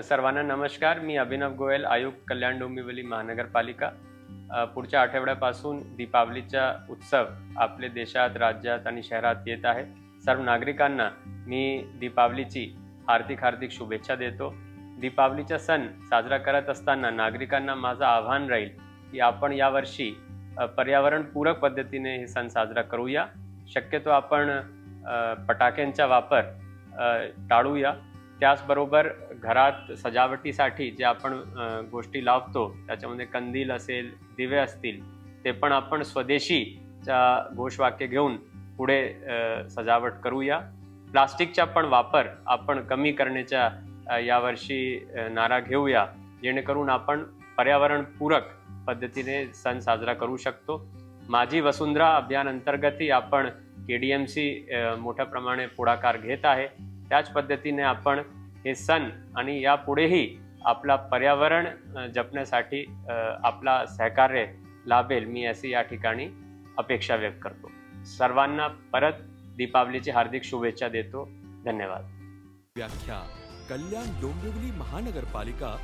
सर्वांना नमस्कार. मी अभिनव गोयल आयुक्त कल्याण डोंबिवली महानगरपालिका. पुढच्या आठवड्यापासून दीपावलीचा उत्सव आपले देशात राज्यात आणि शहरात येत आहे. सर्व नागरिकांना मी दीपावलीची हार्दिक हार्दिक शुभेच्छा देतो. दीपावलीचा सण साजरा करत असताना नागरिकांना माझं आव्हान राहील की आपण यावर्षी पर्यावरणपूरक पद्धतीने हे सण साजरा करूया. शक्यतो आपण पटाक्यांचा फटाक्यांचा वापर टाळूया. त्याचबरोबर घरात सजावटीसाठी जे आपण गोष्टी लावतो त्याच्यामध्ये कंदील असेल दिवे असतील ते पण आपण स्वदेशीच्या घोषवाक्य घेऊन पुढे सजावट करूया. प्लास्टिकचा पण वापर आपण कमी करण्याच्या यावर्षी नारा घेऊया जेणेकरून आपण पर्यावरणपूरक पद्धतीने सण साजरा करू शकतो. माझी वसुंधरा अभियान अंतर्गतही आपण के डी एम सी मोठ्या प्रमाणे पुढाकार घेत आहे. त्याच पद्धतीने आपण हे सण आणि यापुढेही आपला पर्यावरण जपण्यासाठी आपला सहकार्य लाभेल मी अशी या ठिकाणी अपेक्षा व्यक्त करतो. सर्वांना परत दीपावलीची हार्दिक शुभेच्छा देतो. धन्यवाद. व्याख्या कल्याण डोंबिवली महानगरपालिका